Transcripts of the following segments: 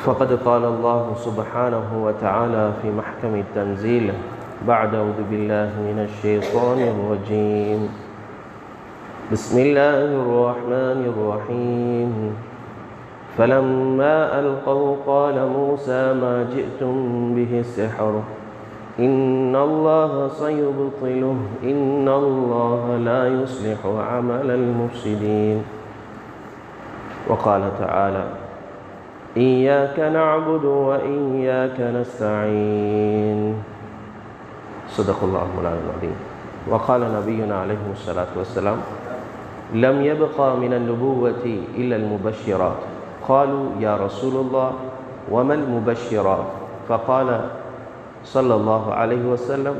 فقد قال الله سبحانه وتعالى في محكم التنزيل بعد أعوذ بالله من الشيطان الرجيم. بسم الله الرحمن الرحيم. فلما ألقوا قال موسى ما جئتم به السحر إن الله سيبطله. إن الله لا يصلح عمل المفسدين. وقال تعالى إياك نعبد وإياك نستعين. صدق الله مولانا العظيم وقال نبينا عليه الصلاة والسلام لم يبقى من النبوة إلا المبشرات. قالوا يا رسول الله وما المبشرات؟ فقال صلى الله عليه وسلم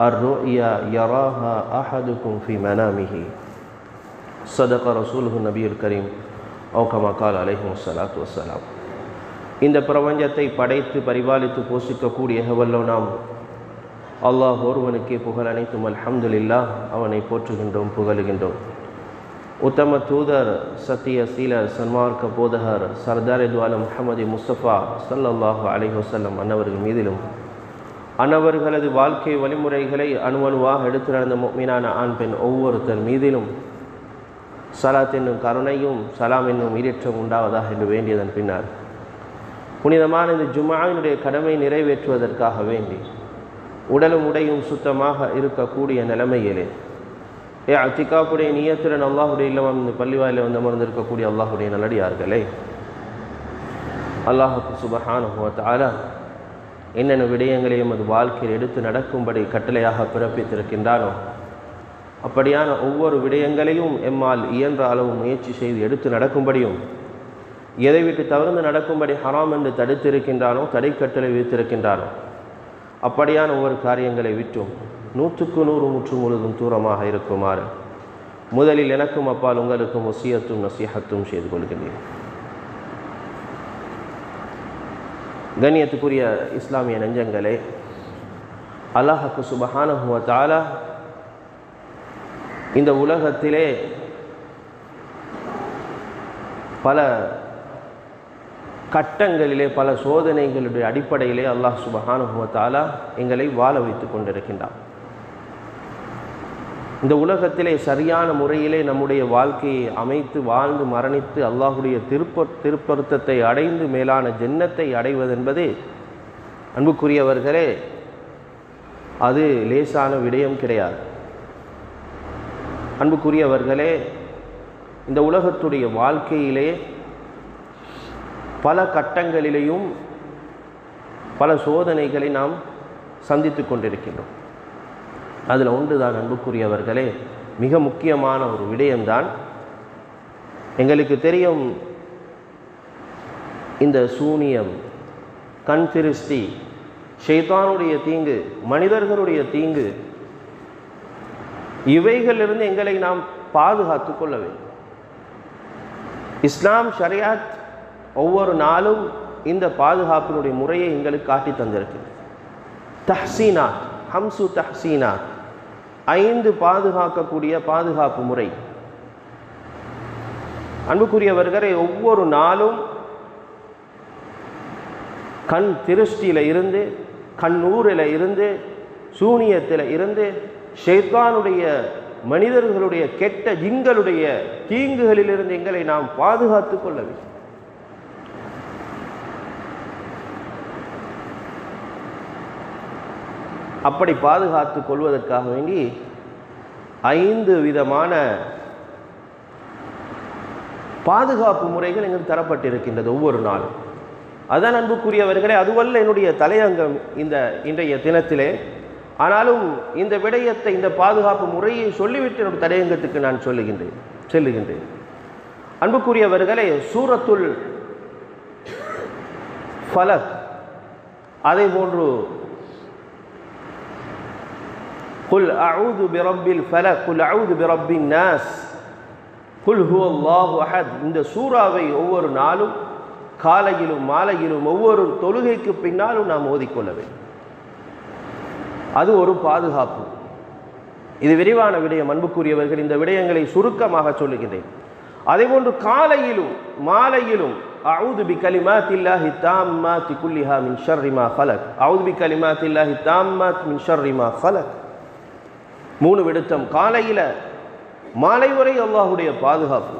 الرؤيا يراها أحدكم في منامه. صدق رسوله النبي الكريم. அவுகமா கால் அலைஹும் சலாத்து வசலாம் இந்த பிரபஞ்சத்தை படைத்து பரிபாலித்து போஷிக்கக்கூடிய எகவல்லோ நாம்? அல்லாஹ் ஒருவனுக்கே புகழ் அனைத்தும் அல்ஹம்துலில்லா அவனை போற்றுகின்றோம் புகழுகின்றோம். உத்தம தூதர் சத்திய சீலர் சன்மார்க்க போதகர் சர்தார் எதுவால முகமது முஸ்தபா சல்லாஹு அலிஹசல்லம் அன்னவர்கள் மீதிலும் அன்னவர்களது வாழ்க்கை வழிமுறைகளை அணுவணுவாக எடுத்து நடந்த மீனான ஆண் பெண் ஒவ்வொருத்தர் மீதிலும் சலாத் என்னும் கருணையும் சலாம் என்னும் ஈரேற்றம் உண்டாவதாக என்று வேண்டியதன் பின்னர் புனிதமான இந்த ஜுமாவினுடைய கடமை நிறைவேற்றுவதற்காக வேண்டி உடலும் உடையும் சுத்தமாக இருக்கக்கூடிய நிலைமையிலே. ஏ அத்திகாப்புடைய நீயத்திறன் அல்லாஹுடைய இல்லம் இந்த பள்ளிவாயில் வந்து அமர்ந்திருக்கக்கூடிய அல்லாஹுடைய நல்லடியார்களே. அல்லாஹுக்கு சுபஹானுவத்தால என்னென்ன விடயங்களையும் அது வாழ்க்கையில் எடுத்து நடக்கும்படி கட்டளையாக பிறப்பித்திருக்கின்றானோ அப்படியான ஒவ்வொரு விடயங்களையும் எம்மால் இயன்ற அளவு முயற்சி செய்து எடுத்து நடக்கும்படியும் எதை விட்டு தவிர்த்து நடக்கும்படி ஹராம் என்று தடுத்திருக்கின்றானோ தடை கட்டளை விதித்திருக்கின்றானோ அப்படியான ஒவ்வொரு காரியங்களை விட்டும் நூற்றுக்கு நூறு முற்று முழுதும் தூரமாக இருக்குமாறு முதலில் எனக்கும் அப்பால் உங்களுக்கும் ஒசியத்தும் நசீகத்தும் செய்து கொள்கின்றேன். கண்ணியத்துக்குரிய இஸ்லாமிய நெஞ்சங்களே அல்லாஹக்கு சுபஹானஹுவ தாலா இந்த உலகத்திலே பல கட்டங்களிலே பல சோதனைகளுடைய அடிப்படையிலே அல்லாஹ் சுபஹானுபவத்தாலா எங்களை வாழ வைத்து கொண்டிருக்கின்றான். இந்த உலகத்திலே சரியான முறையிலே நம்முடைய வாழ்க்கையை அமைத்து வாழ்ந்து மரணித்து அல்லாஹுடைய திருப்ப திருப்பருத்தத்தை அடைந்து மேலான ஜென்னத்தை அடைவதென்பது அன்புக்குரியவர்களே அது லேசான விடயம் கிடையாது. அன்புக்குரியவர்களே இந்த உலகத்துடைய வாழ்க்கையிலே பல கட்டங்களிலேயும் பல சோதனைகளை நாம் சந்தித்து கொண்டிருக்கின்றோம். அதில் ஒன்றுதான் அன்புக்குரியவர்களே மிக முக்கியமான ஒரு விடயம்தான். எங்களுக்கு தெரியும் இந்த சூனியம் கண் திருஷ்டி ஷெய்தானுடைய தீங்கு மனிதர்களுடைய தீங்கு இவைகளிலிருந்து எங்களை நாம் பாதுகாத்து கொள்ள வேண்டும். இஸ்லாம் ஷரியாத் ஒவ்வொரு நாளும் இந்த பாதுகாப்பினுடைய முறையை எங்களுக்கு காட்டி தந்திருக்கு தஹ்சீனாத் ஹம்சு தஹ்சீனாத் ஐந்து பாதுகாக்கக்கூடிய பாதுகாப்பு முறை. அன்புக்குரியவர்களை ஒவ்வொரு நாளும் கண் திருஷ்டியில் இருந்து கண்ணூரில் இருந்து சூனியத்தில் இருந்து ஷெய்தானுடைய மனிதர்களுடைய கெட்ட ஜிங்களுடைய தீங்குகளிலிருந்து எங்களை நாம் பாதுகாத்து கொள்ள வேண்டும் அப்படி பாதுகாத்து கொள்வதற்காக வேண்டி ஐந்து விதமான பாதுகாப்பு முறைகள் எங்களுக்கு தரப்பட்டிருக்கின்றது ஒவ்வொரு நாளும். அதான் அன்புக்குரியவர்களே அதுவல்ல என்னுடைய தலையங்கம் இந்த இன்றைய தினத்திலே ஆனாலும் இந்த விடயத்தை இந்த பாதுகாப்பு முறையை சொல்லிவிட்டு என்னுடைய தலையங்கத்துக்கு நான் சொல்லுகின்றேன் செல்லுகின்றேன். அன்புக்குரியவர்களே சூரத்துல் ஃபலக் அதே போன்று குல் அவுது பிரபில் ஃபல குல் அவுது பிரபின் நாஸ் குல் ஹு அல்லாஹு அஹத். இந்த சூறாவை ஒவ்வொரு நாளும் காலையிலும் மாலையிலும் ஒவ்வொரு தொழுகைக்கு பின்னாலும் நாம் ஓதிக்கொள்ள வேண்டும். அது ஒரு பாதுகாப்பு. இது விரிவான விடயம். அன்புக்குரியவர்கள் இந்த விடயங்களை சுருக்கமாக சொல்லுகிறேன் அதேபோன்று காலையிலும் மாலையிலும் அவுது பி கலிமாத்தில்லாஹி தாம்மாத்தி குல்லிஹா மின் ஷர்ரிமா ஃபலக் அவுது பி கலிமாத்தில்லாஹி தாம்மாத் மின் ஷர்ரிமா ஃபலக் மூணு விடுத்தம். காலையில் மாலை வரை அல்லாஹுடைய பாதுகாப்பு.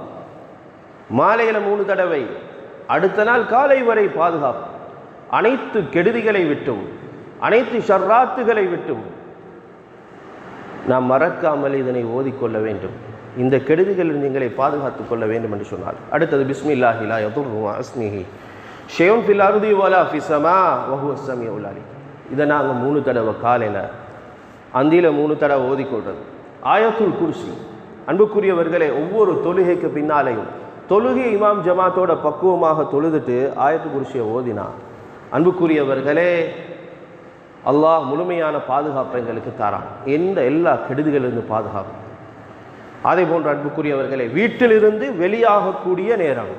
மாலையில் மூணு தடவை. அடுத்த நாள் காலை வரை பாதுகாப்பு. அனைத்து கெடுதிகளை விட்டும் அனைத்து ஷர்ராத்துகளை விட்டும் நாம் மறக்காமல் இதனை ஓதிக்கொள்ள வேண்டும். இந்த கெடுதிகளில் நீங்களை பாதுகாத்துக் கொள்ள வேண்டும் என்று சொன்னார். அடுத்தது பிஸ்மில்லாஹிலா யதுர்ருமா அஸ்மிஹி. ஷேம் ஃபில் அருதி வலா ஃபிசமா வஹுவ சமிய உலாலி இதை நாங்கள் மூணு தடவை காலையில் அந்தியில் மூணு தடவை ஓதிக்கொள்றது. ஆயத்துல் குர்சி. அன்புக்குரியவர்களே ஒவ்வொரு தொழுகைக்கு பின்னாலையும் தொழுகை இமாம் ஜமாத்தோட பக்குவமாக தொழுதுட்டு ஆயத்து குர்சியை ஓதினா அன்புக்குரியவர்களே அல்லாஹ் முழுமையான பாதுகாப்பை எங்களுக்கு தாரான் எந்த எல்லா கெடுதிகளிலிருந்து பாதுகாப்பு? அதே போன்ற அன்புக்குரியவர்களே வீட்டிலிருந்து வெளியாகக்கூடிய நேரம்.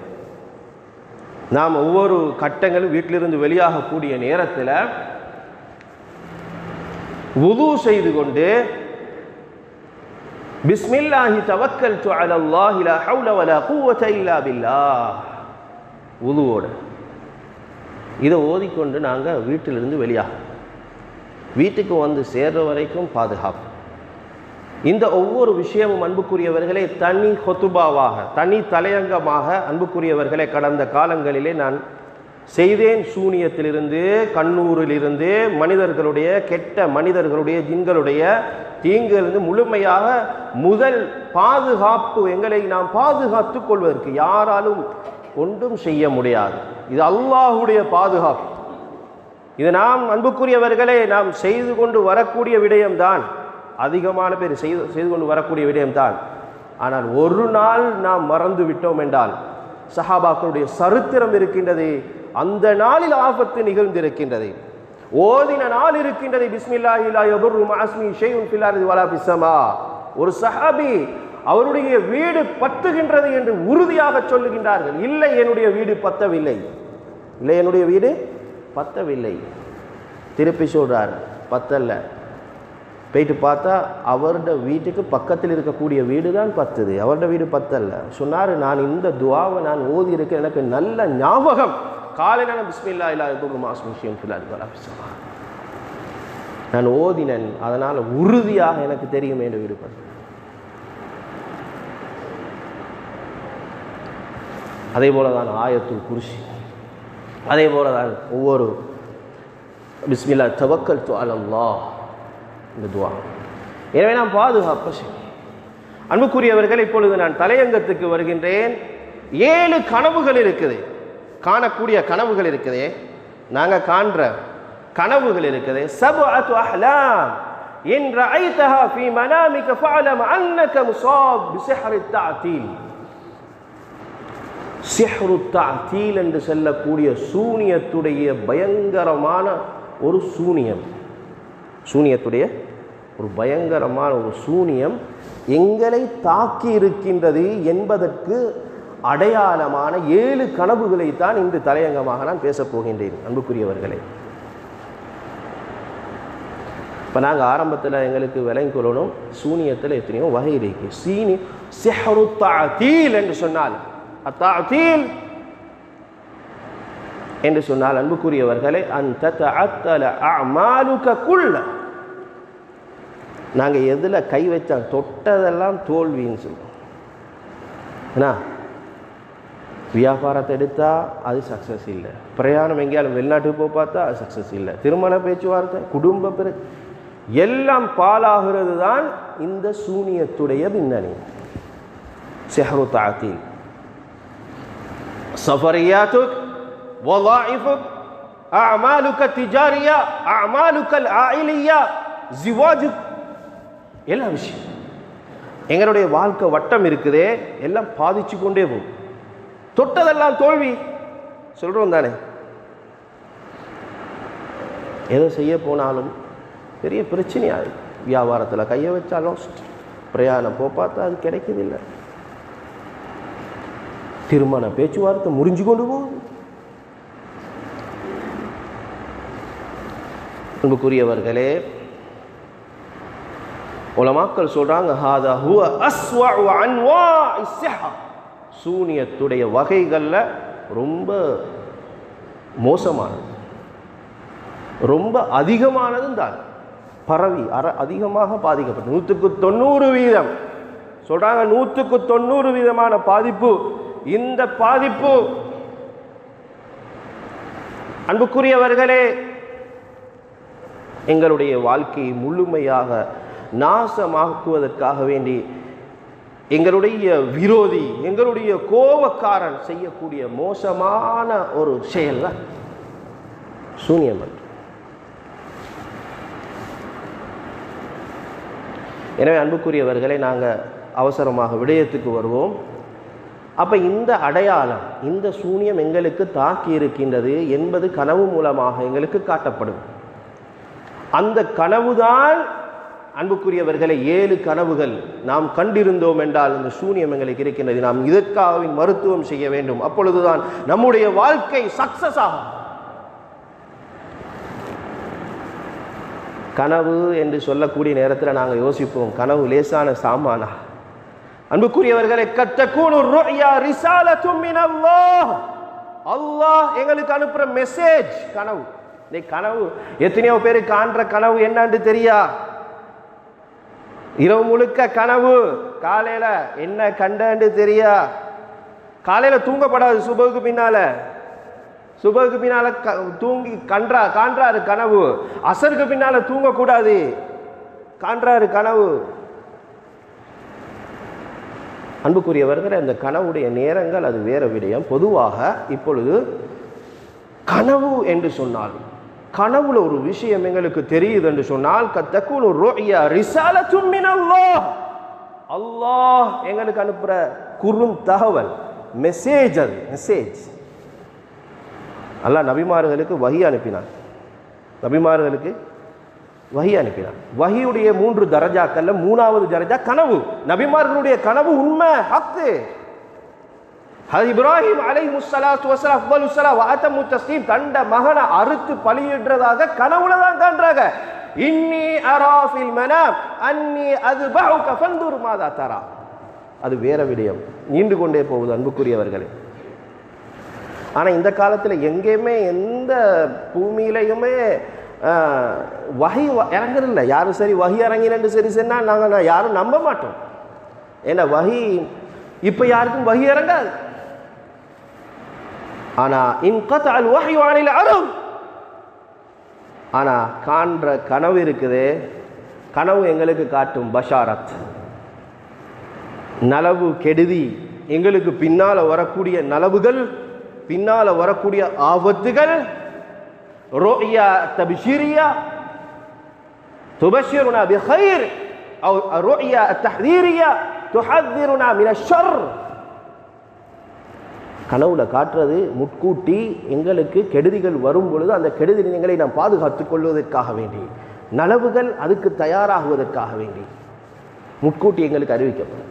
நாம் ஒவ்வொரு கட்டங்களும் வீட்டிலிருந்து வெளியாகக்கூடிய நேரத்தில் உது செய்து கொண்டு பிஸ்மில்லாஹி தவக்கல் அலல்லாஹி லா ஹவுல வலா குவத இல்லா பில்லா வுதுவோட. இதை ஓதிக்கொண்டு நாங்கள் வீட்டிலிருந்து வெளியாகும் வீட்டுக்கு வந்து சேர்ற வரைக்கும் பாதுகாப்பு. இந்த ஒவ்வொரு விஷயமும் அன்புக்குரியவர்களே தனி ஹொத்துபாவாக தனி தலையங்கமாக அன்புக்குரியவர்களை கடந்த காலங்களிலே நான் செய்தேன். சூனியத்திலிருந்து கண்ணூரிலிருந்து மனிதர்களுடைய கெட்ட மனிதர்களுடைய ஜின்களுடைய தீங்கிலிருந்து முழுமையாக முதல் பாதுகாப்பு எங்களை நாம் பாதுகாத்து கொள்வதற்கு யாராலும் ஒன்றும் செய்ய முடியாது. இது அல்லாஹுடைய பாதுகாப்பு. இது நாம் அன்புக்குரியவர்களே நாம் செய்து கொண்டு வரக்கூடிய விடயம்தான். அதிகமான பேர் செய்து செய்து கொண்டு வரக்கூடிய விடயம்தான். ஆனால் ஒரு நாள் நாம் மறந்து விட்டோம் என்றால் சஹாபாக்களுடைய சரித்திரம் இருக்கின்றது அந்த நாளில் ஆபத்து நிகழ்ந்திருக்கின்றது. ஓதின நாள் இருக்கின்றது பிஸ்மில்லாஹிலா ஒரு சஹாபி அவருடைய வீடு பத்துகின்றது என்று உறுதியாக சொல்லுகின்றார்கள். இல்லை என்னுடைய வீடு பத்தவில்லை. இல்லை என்னுடைய வீடு பத்தவில்லை. திருப்பி சொல்கிறார் பத்தல்ல. போயிட்டு பார்த்தா அவரோட வீட்டுக்கு பக்கத்தில் இருக்கக்கூடிய வீடு தான் பத்துது. அவரோட வீடு பத்தல்ல. சொன்னார் நான் இந்த துவாவை நான் ஓதி இருக்க எனக்கு நல்ல ஞாபகம். காலையில் நான் பிஸ்மில்லா இல்லா மாஸ்மிஷியம் நான் ஓதினன். அதனால் உறுதியாக எனக்கு தெரியும் என்று வீடு பத்து. அதே போல தான் ஆயத்துள் குருசி. அதே போல தான் ஒவ்வொரு பிஸ்மில்லா தவக்கல் து அலல்லாஹ் இந்த துவா. எனவே நாம் பாதுகாப்பு செய்யும் அன்புக்குரியவர்கள் இப்பொழுது நான் தலையங்கத்துக்கு வருகின்றேன். ஏழு கனவுகள் இருக்குது. காணக்கூடிய கனவுகள் இருக்குது. நாங்கள் காண்ற கனவுகள் இருக்குது. சபஅத்து அஹ்லாம். இன் ரஅய்தஹா ஃபீ மனாமிக ஃபஅலம் அன்னக முஸாப் பிசிஹ்ரி தஅதீல். சிஹ்ரு தீல் என்று சொல்லக்கூடிய சூனியத்துடைய பயங்கரமான ஒரு சூனியம். சூனியத்துடைய ஒரு பயங்கரமான ஒரு சூனியம் எங்களை தாக்கி இருக்கின்றது என்பதற்கு அடையாளமான ஏழு கனவுகளை தான் இன்று தலையங்கமாக நான் பேசப் போகின்றேன் அன்புக்குரியவர்களே. இப்போ நாங்கள் ஆரம்பத்தில் எங்களுக்கு விளங்கொள்ளணும் சூனியத்தில் எத்தனையோ வகை இருக்கு. சீனி சிஹரு தாத்தீல் என்று சொன்னால் அத்தாத்தீல் என்று சொன்னால் அன்புக்குரியவர்களே அந்த அத்தல அமாலுக்க குள்ள நாங்கள் எதில் கை வச்சா தொட்டதெல்லாம் தோல்வின்னு சொல்லுவோம். ஏன்னா வியாபாரத்தை எடுத்தால் அது சக்ஸஸ் இல்லை. பிரயாணம் எங்கேயாலும் வெளிநாட்டுக்கு போய் பார்த்தா அது சக்ஸஸ் இல்லை. திருமண பேச்சுவார்த்தை குடும்ப பிற எல்லாம் பாலாகிறது தான் இந்த சூனியத்துடைய பின்னணி. செஹரு தாத்தீன் சஃபரியாத்துக் வலாயிஃபுக் அமாலுக்க திஜாரியா அமாலுக்கல் ஆயிலியா ஜிவாஜுக் எல்லா விஷயம். எங்களுடைய வாழ்க்கை வட்டம் இருக்குதே எல்லாம் பாதிச்சு கொண்டே போகும். தொட்டதெல்லாம் தோல்வி. சொல்கிறோம் தானே. எதை செய்ய போனாலும் பெரிய பிரச்சனையாகுது வியாபாரத்தில் கையை வச்சா லாஸ்ட் பிரயாணம் போ பார்த்தா அது கிடைக்குதில்லை திருமண பேச்சுவார்த்தை முறிஞ்சு கொண்டு போகுது அன்புக்குரியவர்களே உலமாக்கள் சொல்றாங்க ஹாதா ஹுவ அஸ்வஉ அன்வாஇ ஸிஹா சூனியத்துடைய வகைகளில் ரொம்ப மோசமானது. ரொம்ப அதிகமானதும் தான். பரவி அற அதிகமாக பாதிக்கப்பட்டது. நூற்றுக்கு தொண்ணூறு வீதம். சொல்கிறாங்க நூற்றுக்கு தொண்ணூறு வீதமான பாதிப்பு இந்த பாதிப்பு. அன்புக்குரியவர்களே எங்களுடைய வாழ்க்கையை முழுமையாக நாசமாக்குவதற்காக வேண்டி எங்களுடைய விரோதி எங்களுடைய கோபக்காரன் செய்யக்கூடிய மோசமான ஒரு செயல் தான் எனவே அன்புக்குரியவர்களை நாங்கள் அவசரமாக விடயத்துக்கு வருவோம். அப்போ இந்த அடையாளம் இந்த சூனியம் எங்களுக்கு தாக்கி இருக்கின்றது என்பது கனவு மூலமாக எங்களுக்கு காட்டப்படும். அந்த கனவுதான் அன்புக்குரியவர்களை ஏழு கனவுகள் நாம் கண்டிருந்தோம் என்றால் இந்த சூனியம் எங்களுக்கு இருக்கின்றது. நாம் இதற்காக மருத்துவம் செய்ய வேண்டும். அப்பொழுதுதான் நம்முடைய வாழ்க்கை சக்சஸ் ஆகும். கனவு என்று சொல்லக்கூடிய நேரத்தில் நாங்கள் யோசிப்போம் கனவு லேசான சாமானா? அன்புக்குரியவர்களை கத்தக்கூனு அல்லாஹ் எங்களுக்கு அனுப்புற மெசேஜ் கனவு. இந்த கனவு. எத்தனையோ பேர் காண்ற கனவு என்னன்னு தெரியா? இரவு முழுக்க கனவு. காலையில என்ன கண்டன்னு தெரியா? காலையில தூங்கப்படாது சுபகுக்கு பின்னால. சுபகுக்கு பின்னால க- தூங்கி கன்றா காண்றாரு கனவு. அசருக்கு பின்னால தூங்கக்கூடாது. காண்றாரு கனவு. அன்புக்குரியவர்கள் அந்த கனவுடைய நேரங்கள் அது வேறு விடயம். பொதுவாக இப்பொழுது கனவு என்று சொன்னால் கனவுல ஒரு விஷயம் எங்களுக்கு தெரியுது என்று சொன்னால் கத்தக்குன் ரோயா ரிசால மினல்லாஹ். அல்லாஹ் எங்களுக்கு அனுப்புற குறும் தகவல் மெசேஜ் அது மெசேஜ். அல்லாஹ் நபிமார்களுக்கு வகி அனுப்பினான். நபிமார்களுக்கு வகி அனுப்பினான் வகியுடைய மூன்று தரஜாக்கள்ல மூணாவது தரஜா கனவு. நபிமார்களுடைய கனவு உண்மை ஹக்கு. அது இப்ராஹிம் அலை முஸ்ஸலாத்து வசலாம் அஃபலு ஸலா தஸ்லீம் தண்ட மகனை அறுத்து பலியிடுறதாக கனவுல தான் காண்றாங்க. இன்னி அரா ஃபில் மனாம் அன்னி அதுபஹுக கஃபந்தூர் மாதா தரா. அது வேற விடயம். நீண்டு கொண்டே போகுது அன்புக்குரியவர்களே. ஆனா இந்த காலத்துல எங்கேயுமே எந்த பூமியிலையுமே வகை இறங்குறதில்ல. யாரும் சரி வகி இறங்கினு சரி சொன்னா நாங்கள் நான் யாரும் நம்ப மாட்டோம். ஏன்னா வகி இப்போ யாருக்கும் வகி இறங்காது. ஆனா இன் கத்தால் வகை வானில் அரும் ஆனால் காண்ற கனவு இருக்குதே. கனவு எங்களுக்கு காட்டும் பஷாரத். நலவு கெடுதி எங்களுக்கு பின்னால் வரக்கூடிய நலவுகள் பின்னால் வரக்கூடிய ஆபத்துகள் ருயா தபிஷிரியா تبشرنا بخير أو الرؤيا التحذيرية تحذرنا من الشر கனவுல காட்டுறது முட்கூட்டி எங்களுக்கு கெடுதிகள் வரும் பொழுது அந்த கெடுதிகளை நாம் பாதுகாத்துக் கொள்வதற்காக வேண்டி நலவுகள் அதுக்கு தயாராகுவதற்காக வேண்டி முட்கூட்டி எங்களுக்கு அறிவிக்கப்படும்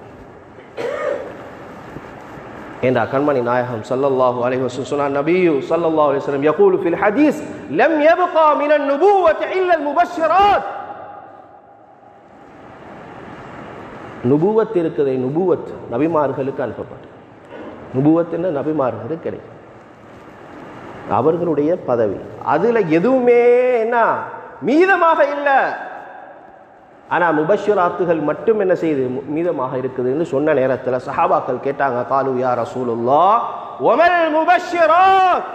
என்ற கண்மணி நாயகம் சல்லல்லாஹு அலைஹி வஸல்லம் சொன்னார் நபியு சல்லல்லாஹு அலைஹி வஸல்லம் யகூலு ஃபில் ஹதீஸ் லம் யப்கா மினன் நுபுவத்தி இல்லல் முபஷ்ஷிராத் நுபுவத் இருக்குதை நுபுவத் நபிமார்களுக்கு அனுப்பப்பட்டது. நுபுவத் என்ன நபிமார்களுக்கு கிடைக்கும். அவர்களுடைய பதவி. அதில் எதுவுமே என்ன? மீதமாக இல்லை. ஆனால் முபஷிராத்துகள் மட்டும் என்ன செய்து மீதமாக இருக்குதுன்னு சொன்ன நேரத்தில் சஹாபாக்கள் கேட்டாங்க காலு யா ரசூலுல்லா ஒமல் முபஷிராத்.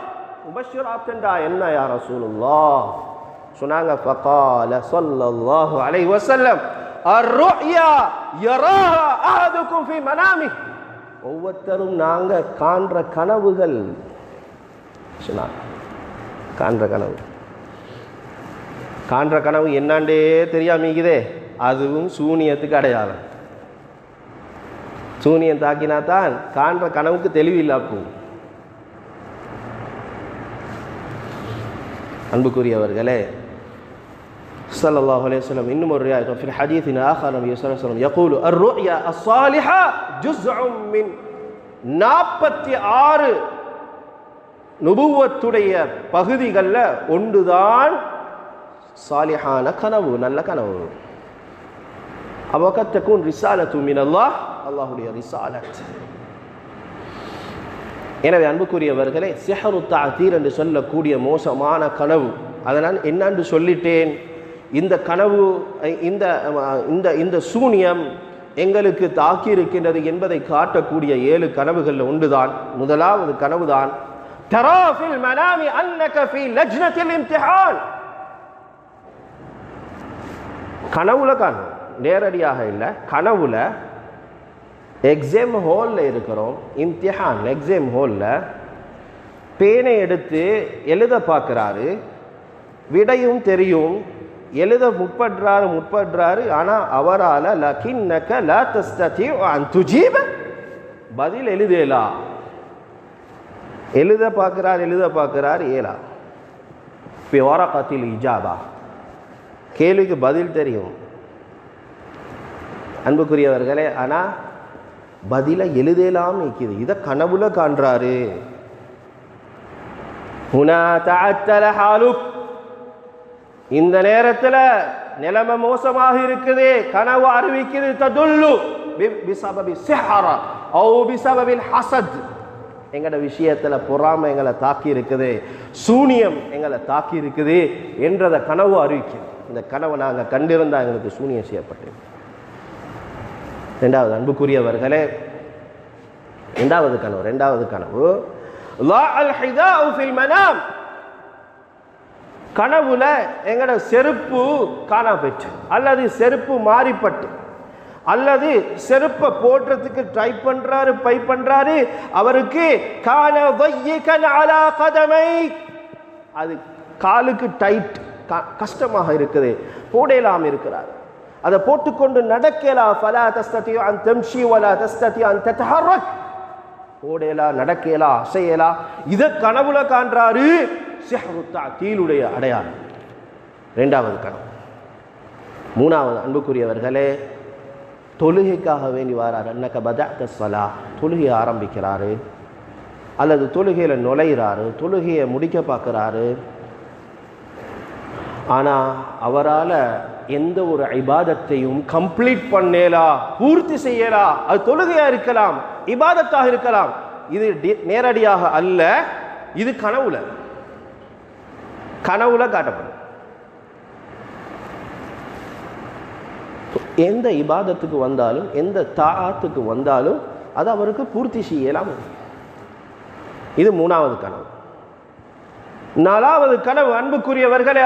முபஷிராத் என்றா என்ன யா ரசூலுல்லா? சொன்னாங்க ஃபகால ஸல்லல்லாஹு அலைஹி வசல்லம் அர்ருயா யரா அஹதுக்கும் ஃபீ மனாமி ஒவ்வொருத்தரும் நாங்கள் காண்ற கனவுகள் சொன்னாங்க காண்ற கனவு. காண்ற கனவு என்னாண்டே தெரியாம இருக்குதே அதுவும் சூனியத்துக்கு அடையாளம். சூனியம் தாக்கினா தான் காண்ற கனவுக்கு தெளிவு போகும். அன்புக்குரியவர்களே சல்லாஹ் அலையம் இன்னும் ஒரு ரியாயம் ஃபில் ஹதீஸின் ஆஹர் நபி சொல்லம் யகூலு அர் ருயா நாற்பத்தி ஆறு நுபுவத்துடைய பகுதிகளில் ஒன்றுதான் சாலிஹான கனவு நல்ல கனவு. அவகத் தக்கூன் ரிசாலத்து மின் அல்லாஹ் அல்லாஹுடைய ரிசாலத் எனவே அன்புக்குரியவர்களே சிஹரு தாத்தீர் என்று சொல்லக்கூடிய மோசமான கனவு. அதை நான் சொல்லிட்டேன்? இந்த கனவு இந்த இந்த இந்த சூனியம் எங்களுக்கு தாக்கி இருக்கின்றது என்பதை காட்டக்கூடிய ஏழு கனவுகளில் ஒன்றுதான். முதலாவது கனவுதான் தராஃபில் மனாமி அன்னக ஃபீ லஜ்னத்தில் இம்திஹான். கனவுல காணும் நேரடியாக இல்லை கனவுல எக்ஸாம் ஹாலில் இருக்கிறோம் இம்திஹான் எக்ஸாம் ஹாலில் பேனை எடுத்து எழுத பார்க்குறாரு. விடையும் தெரியும். எழுத முற்படுறாரு முற்படுறாரு. ஆனால் அவரால் லக்கின்னக்க ல தஸ்ததி அன் துஜீப. பதில் எழுதேலா? எழுத பார்க்குறார் எழுத பார்க்குறார் ஏலா. பியோரகத்தில் இஜாபா. கேள்விக்கு பதில் தெரியும். அன்புக்குரியவர்களே ஆனால் பதிலை எழுதலாம் நிற்கிது இதை கனவுல காண்றாரு. இந்த நேரத்தில் நிலைமை மோசமாக இருக்குது. கனவு அறிவிக்குது. ததுல்லு ஹசத். எங்களோட விஷயத்துல பொறாமை எங்களை தாக்கி இருக்குது. சூனியம் எங்களை தாக்கி இருக்குது என்றதை கனவு அறிவிக்கும் இந்த கனவை நாங்கள் கண்டிருந்தால் எங்களுக்கு சூனியம் செய்யப்பட்டிருக்கு. ரெண்டாவது அன்புக்குரியவர்களே ரெண்டாவது கனவு ரெண்டாவது கனவு. லா அல் ஃபில் கனவுல எங்கட செருப்பு காணா போயிட்டு அல்லது செருப்பு மாறிப்பட்டு. அல்லது செருப்பை போடுறதுக்கு ட்ரை பண்றாரு பை பண்றாரு. அவருக்கு கான அது காலுக்கு டைட் கஷ்டமாக இருக்குது. போடலாம் இருக்கிறார். அதை போட்டுக்கொண்டு நடக்கலா ஃபலா தஸ்தத்தியோ அன் தெம்ஷி வலா தஸ்ததி அன் ஓடேலா நடக்கேலா அசையலா. இதை கனவுல காண்றாரு சிஹருத்தா தீலுடைய அடையாளம். ரெண்டாவது கனவு. மூணாவது அன்புக்குரியவர்களே தொழுகைக்காக வேண்டி வாரார். அன்னக்க பதாத்த சலா தொழுகையை ஆரம்பிக்கிறாரு. அல்லது தொழுகையில் நுழையிறாரு. தொழுகையை முடிக்க பார்க்குறாரு. ஆனால் அவரால் எந்த ஒரு ஐபாதத்தையும் கம்ப்ளீட் பண்ணேலா பூர்த்தி செய்யலா அது தொழுகையாக இருக்கலாம் இபாதத்தாக இருக்கலாம். இது நேரடியாக அல்ல இது கனவுல. கனவுல காட்டப்படும். எந்த இபாதத்துக்கு வந்தாலும் எந்த தாத்துக்கு வந்தாலும் அது அவருக்கு பூர்த்தி செய்யலாம். இது மூணாவது கனவு. நாலாவது கனவு அன்புக்குரியவர்களே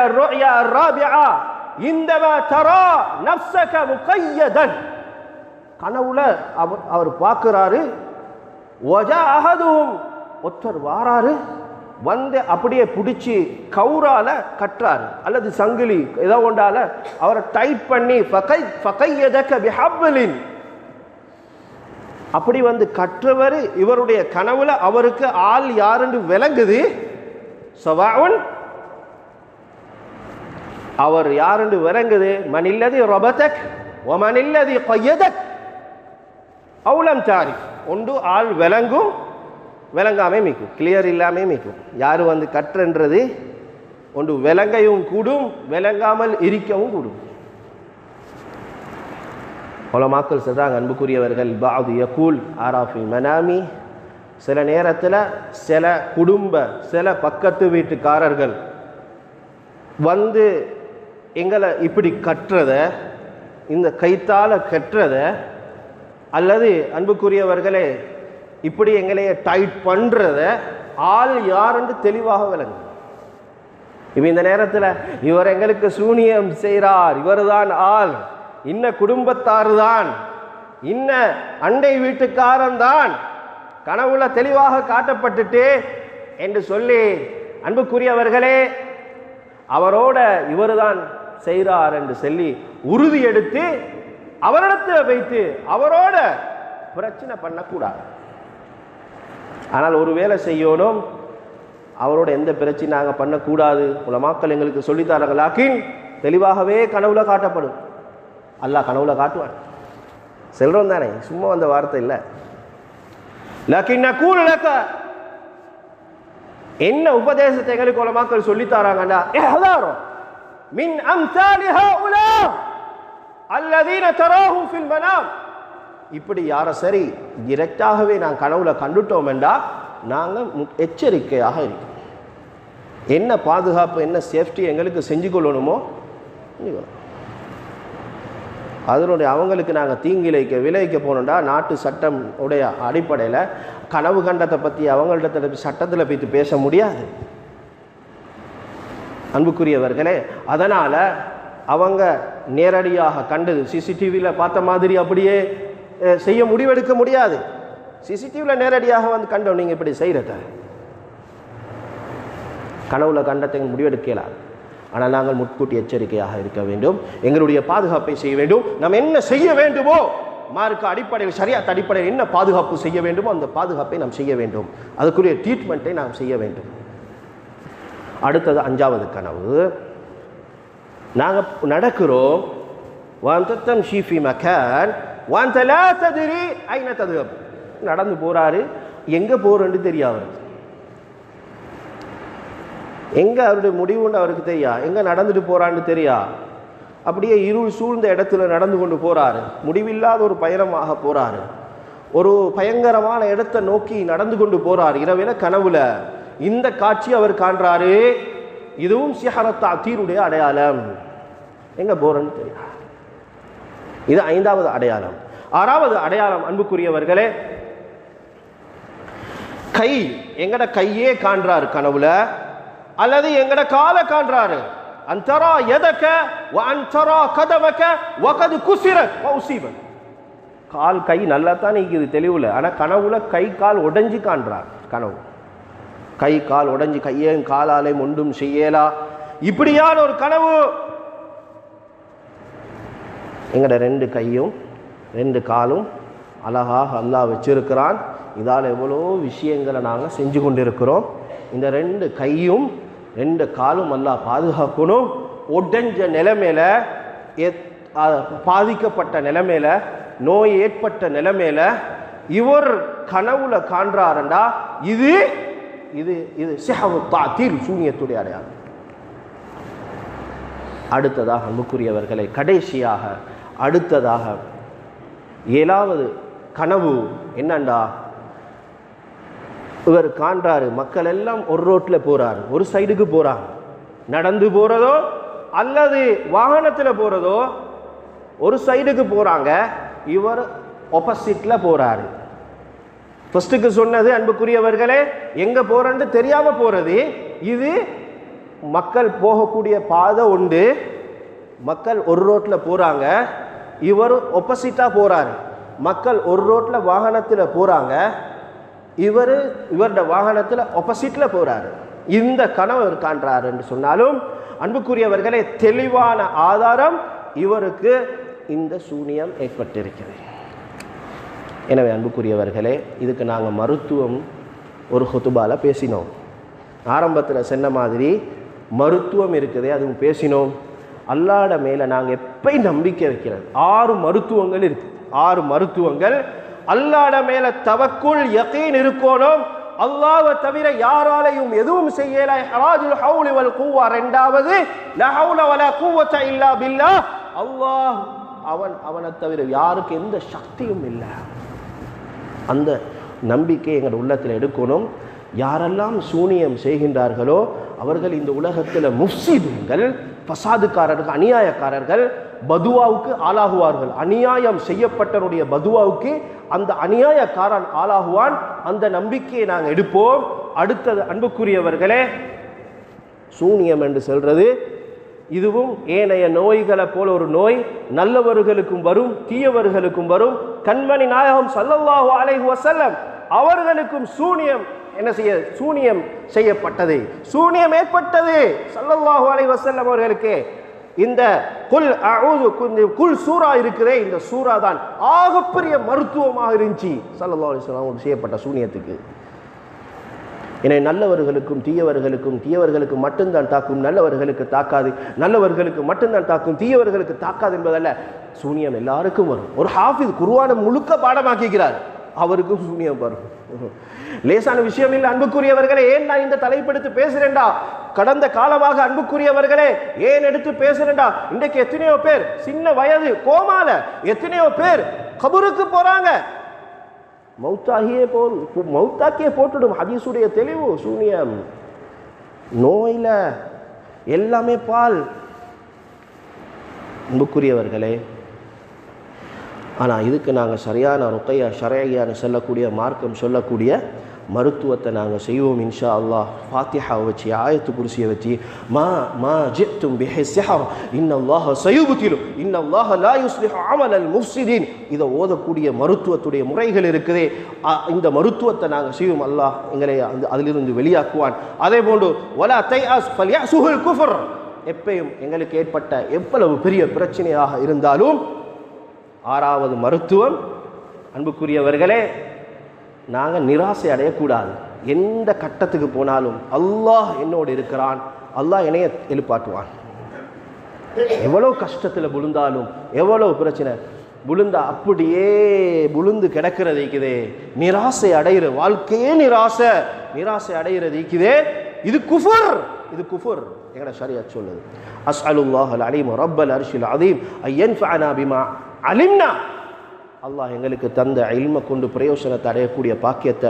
இந்தவ தரா நப்சக முகையதன். கனவுல அவர் அவர் பார்க்குறாரு. ஒஜா அகதும் ஒருத்தர் வாராரு. வந்து அப்படியே பிடிச்சி கவுரால கட்டுறாரு அல்லது சங்கிலி ஏதோ ஒன்றால அவரை டைட் பண்ணி ஃபகை ஃபகையதக்க பிஹபலின். அப்படி வந்து கற்றவர் இவருடைய கனவுல அவருக்கு ஆள் யாருன்னு விளங்குது. சவாவன் அவர் யாருன்னு விளங்குது? மனில்லதி ரொபதக் ஒமனில்லதி கொய்யதக் அவுலம் சாரி ஒன்று ஆள் விளங்கும் விளங்காமே மிக்கும் கிளியர் இல்லாமே மிக்கும் யார் வந்து கற்றுன்றது? ஒன்று விளங்கையும் கூடும் விளங்காமல் இருக்கவும் கூடும். உலமாக்கள் சொல்கிறாங்க அன்புக்குரியவர்கள் பாது யகூல் ஆராஃபி மனாமி. சில நேரத்தில் சில குடும்ப சில பக்கத்து வீட்டுக்காரர்கள் வந்து எங்களை இப்படி கட்டுறத இந்த கைத்தால கட்டுறத அல்லது அன்புக்குரியவர்களே இப்படி எங்களைய டைட் பண்ணுறத ஆள் யாருன்னு தெளிவாக விளங்கும். இப்போ இந்த நேரத்தில் இவர் எங்களுக்கு சூனியம் செய்கிறார் இவர்தான் ஆள் இன்ன குடும்பத்தார் தான் இன்ன அண்டை வீட்டுக்காரன் தான் கனவுல தெளிவாக காட்டப்பட்டுட்டு என்று சொல்லி அன்புக்குரியவர்களே அவரோட இவர்தான் செய்கிறார் என்று சொல்லி உறுதி எடுத்து அவரிடத்தில் வைத்து அவரோட பிரச்சனை பண்ணக்கூடாது. ஆனால் ஒரு வேலை செய்யணும் அவரோட எந்த பிரச்சனை நாங்கள் பண்ணக்கூடாது. உலமாக்கள் எங்களுக்கு சொல்லித்தாரங்களாக்கின் தெளிவாகவே கனவுல காட்டப்படும். அல்லாஹ் கனவுல காட்டுவான். செல்றோம் தானே? சும்மா அந்த வார்த்தை இல்லை. லக்கின் கூழ் இழக்க என்ன உபதேசத்தை எங்களுக்கு உலமாக்கள் சொல்லித்தாராங்கண்டா தராங்கடா من أمثال هؤلاء الذين تراهم في المنام. இப்படி யார சரி டிரெக்டாகவே நான் கனவுல கண்டுட்டோம் என்றா நாங்கள் எச்சரிக்கையாக இருக்கோம். என்ன பாதுகாப்பு என்ன சேஃப்டி எங்களுக்கு செஞ்சு கொள்ளணுமோ? அதனுடைய அவங்களுக்கு நாங்கள் தீங்கிழைக்க விளைவிக்க போனோம்டா நாட்டு சட்டம் உடைய அடிப்படையில் கனவு கண்டத்தை பற்றி அவங்கள்ட்ட சட்டத்தில் போய்த்து பேச முடியாது. அன்புக்குரியவர்களே அதனால் அவங்க நேரடியாக கண்டது சிசிடிவியில் பார்த்த மாதிரி அப்படியே செய்ய முடிவெடுக்க முடியாது. சிசிடிவியில் நேரடியாக வந்து கண்டோம் நீங்கள் இப்படி செய்கிறத கனவுல கண்டத்தை முடிவெடுக்கலாம் ஆனால் நாங்கள் முட்கூட்டி எச்சரிக்கையாக இருக்க வேண்டும். எங்களுடைய பாதுகாப்பை செய்ய வேண்டும். நாம் என்ன செய்ய வேண்டுமோ மார்க்க அடிப்படையில் சரியா அடிப்படையில் என்ன பாதுகாப்பு செய்ய வேண்டுமோ அந்த பாதுகாப்பை நாம் செய்ய வேண்டும். அதுக்குரிய ட்ரீட்மெண்ட்டை நாம் செய்ய வேண்டும். அடுத்தது அஞ்சாவது கனவு. நாங்கள் நடக்கிறோம். வாந்தத்தம் ஷீஃபி மக்கான் வாந்த சதுரி ஐநா ஐன ததுகப் நடந்து போகிறாரு எங்கே போறேன்னு தெரியும் அவருக்கு எங்கே அவருடைய முடிவுன்னு அவருக்கு தெரியா? எங்கே நடந்துட்டு போகிறான்னு தெரியா? அப்படியே இருள் சூழ்ந்த இடத்துல நடந்து கொண்டு போகிறாரு முடிவில்லாத ஒரு பயணமாக போகிறாரு ஒரு பயங்கரமான இடத்தை நோக்கி நடந்து கொண்டு போகிறார் இரவில் கனவுல. இந்த காட்சி அவர் காண்றாரு. இதுவும் சிஹரத்தா தீருடைய அடையாளம். எங்க போறேன்னு தெரியும் இது ஐந்தாவது அடையாளம். ஆறாவது அடையாளம் அன்புக்குரியவர்களே. கை எங்கட கையே காண்றாரு கனவுல அல்லது எங்கட காலை காண்றாரு. அந்தரா எதக்க அந்தரா கதவக்க வகது குசிர உசீபன். கால் கை நல்லா தான் நிற்குது தெளிவுல ஆனா கனவுல கை கால் உடைஞ்சு காண்றார் கனவு. கை கால் உடஞ்சி கையேன் காலாலே ஒன்றும் செய்யலா. இப்படியான ஒரு கனவு. எங்கட ரெண்டு கையும் ரெண்டு காலும் அழகாக அல்லா வச்சிருக்கிறான். இதால் எவ்வளோ விஷயங்களை நாங்கள் செஞ்சு கொண்டிருக்கிறோம். இந்த ரெண்டு கையும் ரெண்டு காலும் அல்லா பாதுகாக்கணும். உடஞ்ச நிலைமையில பாதிக்கப்பட்ட நிலைமையில நோய் ஏற்பட்ட நிலைமையில இவர் கனவுல காண்றாருண்டா. இது இது இது சிஹவு தாத்தீர் சூனியத்துடைய அடையாளம். அடுத்ததாக அன்புக்குரியவர்களை கடைசியாக அடுத்ததாக ஏழாவது கனவு என்னண்டா? இவர் காண்றாரு மக்கள் எல்லாம் ஒரு ரோட்டில் போறாரு ஒரு சைடுக்கு போறாங்க. நடந்து போறதோ அல்லது வாகனத்தில் போறதோ ஒரு சைடுக்கு போறாங்க இவர் ஆப்போசிட்ல போறாரு. ஃபஸ்ட்டுக்கு சொன்னது அன்புக்குரியவர்களே எங்கே போகிறன்னு தெரியாமல் போகிறது இது மக்கள் போகக்கூடிய பாதை உண்டு. மக்கள் ஒரு ரோட்டில் போகிறாங்க இவர் ஒப்போசிட்டாக போகிறாரு மக்கள் ஒரு ரோட்டில் வாகனத்தில் போகிறாங்க இவர் இவரோட வாகனத்தில் ஒப்போசிட்டில் போகிறாரு இந்த கனவு இவர் காண்றாரு என்று சொன்னாலும் அன்புக்குரியவர்களே தெளிவான ஆதாரம் இவருக்கு இந்த சூனியம் ஏற்பட்டிருக்கிறது. எனவே அன்புக்குரியவர்களே இதுக்கு நாங்கள் மருத்துவம் ஒரு ஹொத்துபாவில் பேசினோம். ஆரம்பத்தில் சொன்ன மாதிரி மருத்துவம் இருக்குதே அதுவும் பேசினோம். அல்லாட மேலே நாங்கள் எப்பயும் நம்பிக்கை வைக்கிறது ஆறு மருத்துவங்கள் இருக்கு. ஆறு மருத்துவங்கள். அல்லாட மேலே தவக்குள் யகீன் இருக்கணும். அல்லாவை தவிர யாராலையும் எதுவும் செய்யல. ஹராஜுல் ஹவுலி வல் ரெண்டாவது. லா ஹவுல வலா இல்லா அல்லாஹ் அவன் அவனை தவிர யாருக்கு எந்த சக்தியும் இல்லை. அந்த நம்பிக்கை எங்கள் உள்ளத்தில் எடுக்கணும். யாரெல்லாம் சூனியம் செய்கின்றார்களோ அவர்கள் இந்த உலகத்தில் முஃப்சிதுங்கள் பசாதுக்காரர்கள் அநியாயக்காரர்கள் பதுவாவுக்கு ஆளாகுவார்கள். அநியாயம் செய்யப்பட்டனுடைய பதுவாவுக்கு அந்த அநியாயக்காரன் ஆளாகுவான். அந்த நம்பிக்கையை நாங்கள் எடுப்போம். அடுத்தது அன்புக்குரியவர்களே சூனியம் என்று சொல்றது இதுவும் ஏனைய நோய்களை போல ஒரு நோய் நல்லவர்களுக்கும் வரும் தீயவர்களுக்கும் வரும். கண்மணி நாயகம் சல்லல்லாஹு அலைஹு வசல்லம் அவர்களுக்கும் சூனியம் என்ன செய்ய சூனியம் செய்யப்பட்டது. சூனியம் ஏற்பட்டது. சல்லல்லாஹு அலைஹி வசல்லம் அவர்களுக்கு. இந்த குல் அஊது குல்- குல் சூரா இருக்குதே இந்த சூரா தான் ஆகப்பெரிய மருத்துவமாக இருந்துச்சு. சல்லல்லாஹு அலைஹி வஸல்லம் செய்யப்பட்ட சூனியத்துக்கு. எனவே நல்லவர்களுக்கும் தீயவர்களுக்கும் தீயவர்களுக்கு மட்டும்தான் தாக்கும் நல்லவர்களுக்கு தாக்காது நல்லவர்களுக்கு மட்டும்தான் தாக்கும் தீயவர்களுக்கு தாக்காது என்பதல்ல சூனியம் எல்லாருக்கும் வரும். ஒரு ஹாஃபிஸ் குருவான முழுக்க பாடமாக்கிக்கிறார் அவருக்கும் சூனியம் வரும். லேசான விஷயம் இல்லை அன்புக்குரியவர்களே ஏன் நான் இந்த தலைப்பெடுத்து பேசுறேன்டா? கடந்த காலமாக அன்புக்குரியவர்களே ஏன் எடுத்து பேசுறேன்டா? இன்றைக்கு எத்தனையோ பேர் சின்ன வயது கோமால எத்தனையோ பேர் கபருக்கு போறாங்க. மௌத்தாகியே போல் மௌத்தாக்கியே போட்டுடும். ஹதீஸுடைய தெளிவு சூனியம். நோயில் எல்லாமே பால். அன்புக்குரியவர்களே ஆனால் இதுக்கு நாங்கள் சரியான ருக்கையா ஷரையான்னு சொல்லக்கூடிய மார்க்கம் சொல்லக்கூடிய மருத்துவத்தை நாங்கள் செய்வோம் இன்ஷா அல்லாஹ் ஃபாத்திஹாவை வச்சு ஆயத்து குருசியை வச்சு மா மா ஜித்தும் பிஹை சிஹர். இன்னல்லாஹ சயுபுத்திலும் இன்னல்லாஹ லா யுஸ்லிஹு அல் முஃப்சிதீன். இதை ஓதக்கூடிய மருத்துவத்துடைய முறைகள் இருக்குதே. இந்த மருத்துவத்தை நாங்கள் செய்வோம் அல்லாஹ் எங்களை அந்த அதிலிருந்து வெளியாக்குவான். அதே போன்று வலா தையாஸ் ஃபல்யாசுஹுல் குஃபர். எப்பயும் எங்களுக்கு ஏற்பட்ட எவ்வளவு பெரிய பிரச்சனையாக இருந்தாலும் ஆறாவது மருத்துவம். அன்புக்குரியவர்களே நாங்கள் நிராசை அடையக்கூடாது. எந்த கட்டத்துக்கு போனாலும் அல்லாஹ் என்னோடு இருக்கிறான். அல்லாஹ் என்னைய எழுப்பாட்டுவான். எவ்வளோ கஷ்டத்தில் விழுந்தாலும் எவ்வளோ பிரச்சனை விழுந்தா அப்படியே விழுந்து கிடக்கிறது இருக்குதே நிராசை அடைகிற வாழ்க்கையே நிராசை. நிராசை அடைகிறது இருக்குதே இது குஃபர். இது குஃபர். எங்கட சரியா சொல்லுது. அஸ்அலுல்லாஹ் அல் அலீம் ரப்பல் அர்ஷில் அதீம் ஐயன்ஃபஅனா பிமா அலிம்னா. அல்லாஹ் எங்களுக்கு தந்த இல்மை கொண்டு பிரயோசனத்தை அடையக்கூடிய பாக்கியத்தை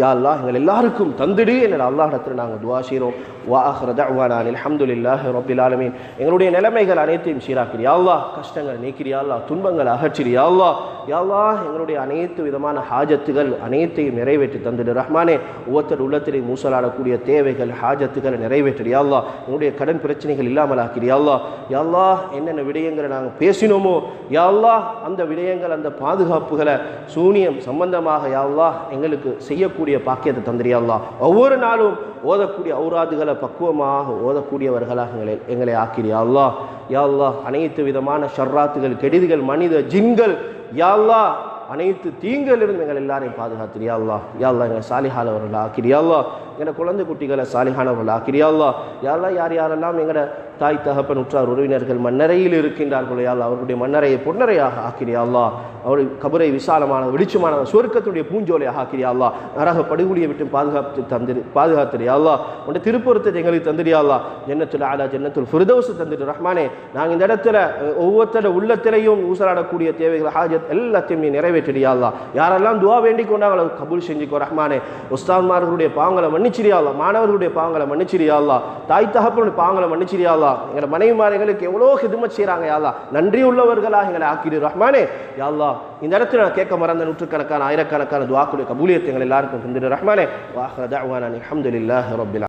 யா அல்லாஹ் எங்கள் எல்லாருக்கும் தந்துடு என்ற அல்லாஹிடத்தில் நாங்கள் துவா செய்கிறோம். வாஹ்ர தஅவானா அல்ஹம்துலில்லாஹி ரப்பில் ஆலமீன். எங்களுடைய நிலைமைகள் அனைத்தையும் சீராக்கிறியா அல்லாஹ் கஷ்டங்கள் நீக்கிறியா அல்லாஹ் துன்பங்கள் அகற்றிறியா அல்லாஹ் யாழ்லா எங்களுடைய அனைத்து விதமான ஹாஜத்துகள் அனைத்தையும் நிறைவேற்றி தந்துடு. ரஹ்மானே ஒவ்வொருத்தர் உள்ளத்திலே மூசலாடக்கூடிய தேவைகள் ஹாஜத்துகளை நிறைவேற்றியா அல்லாஹ் எங்களுடைய கடன் பிரச்சனைகள் இல்லாமல் ஆக்கிறியா அல்லாஹ் யாழ்லா என்னென்ன விடயங்களை நாங்கள் பேசினோமோ யாழ்லா அந்த விடயங்கள் அந்த பாதுகாப்புகளை சூனியம் சம்பந்தமாக யா எங்களுக்கு செய்யக்கூடிய பாக்கியத்தை தந்திரியா ஒவ்வொரு நாளும் ஓதக்கூடிய அவுராதுகளை பக்குவமாக ஓதக்கூடியவர்களாக எங்களை எங்களை ஆக்கிறியா அல்லாஹ். அனைத்து விதமான ஷர்ராத்துகள் கெடுதிகள் மனித ஜின்கள் யா அனைத்து தீங்கிலிருந்து எங்கள் எல்லாரையும் பாதுகாத்திரியா அல்லாஹ். எங்களை சாலிஹானவர்கள் ஆக்கிறியா எங்களை குழந்தை குட்டிகளை சாலிஹானவர்கள் ஆக்கிறியா அல்லாஹ் யார் யாரெல்லாம் எங்களோட தாய் தகப்பன் உற்றார் உறவினர்கள் மண்ணறையில் இருக்கின்றார்களையால் அவர்களுடைய மண்ணறையை பொன்னறையாக ஆக்கிறியா அவருடைய கபரை விசாலமான வெளிச்சமான சுவர்க்கத்துடைய பூஞ்சோலையாக ஆக்கிறியா அல்லாஹ். நரக படுகொலியை விட்டு பாதுகாத்து தந்திரு பாதுகாத்திரியா அல்லாஹ். உன்னுடைய திருப்பொருத்தத்தை எங்களுக்கு தந்திரியா அல்லாஹ். ஜன்னத்துல் ஆலா ஜன்னத்துல் ஃபிர்தௌஸ் தந்துட்டு ரஹ்மானே. நாங்கள் இந்த இடத்துல ஒவ்வொருத்தர உள்ளத்திலையும் ஊசலாடக்கூடிய தேவைகள் ஹாஜத் எல்லாத்தையும் நீ நிறைவேற்றிடியா யாரெல்லாம் துவா வேண்டி கொண்டாங்களோ கபூல் செஞ்சுக்கோ ரஹ்மானே. உஸ்தான்மார்களுடைய பாங்களை மன்னிச்சிரியா மாணவர்களுடைய பாங்களை மன்னிச்சிரியா தாய் தகப்பனுடைய பாங்களை மன்னிச்சிரியா அல்லாஹ் எங்களை மனைவிமார்களுக்கு எவ்வளோ ஹிதுமத் செய்கிறாங்க யாழ்லா நன்றி உள்ளவர்களாக எங்களை ஆக்கிடு ரஹ்மானே. யாழ்லா இந்த இடத்துல நான் கேட்க மறந்த நூற்றுக்கணக்கான ஆயிரக்கணக்கான துவாக்குடைய கபூலியத்தை எங்கள் எல்லாருக்கும் தந்துடு ரஹ்மானே. வாஹ்ர தஅவானா அல்ஹம்துலில்லாஹி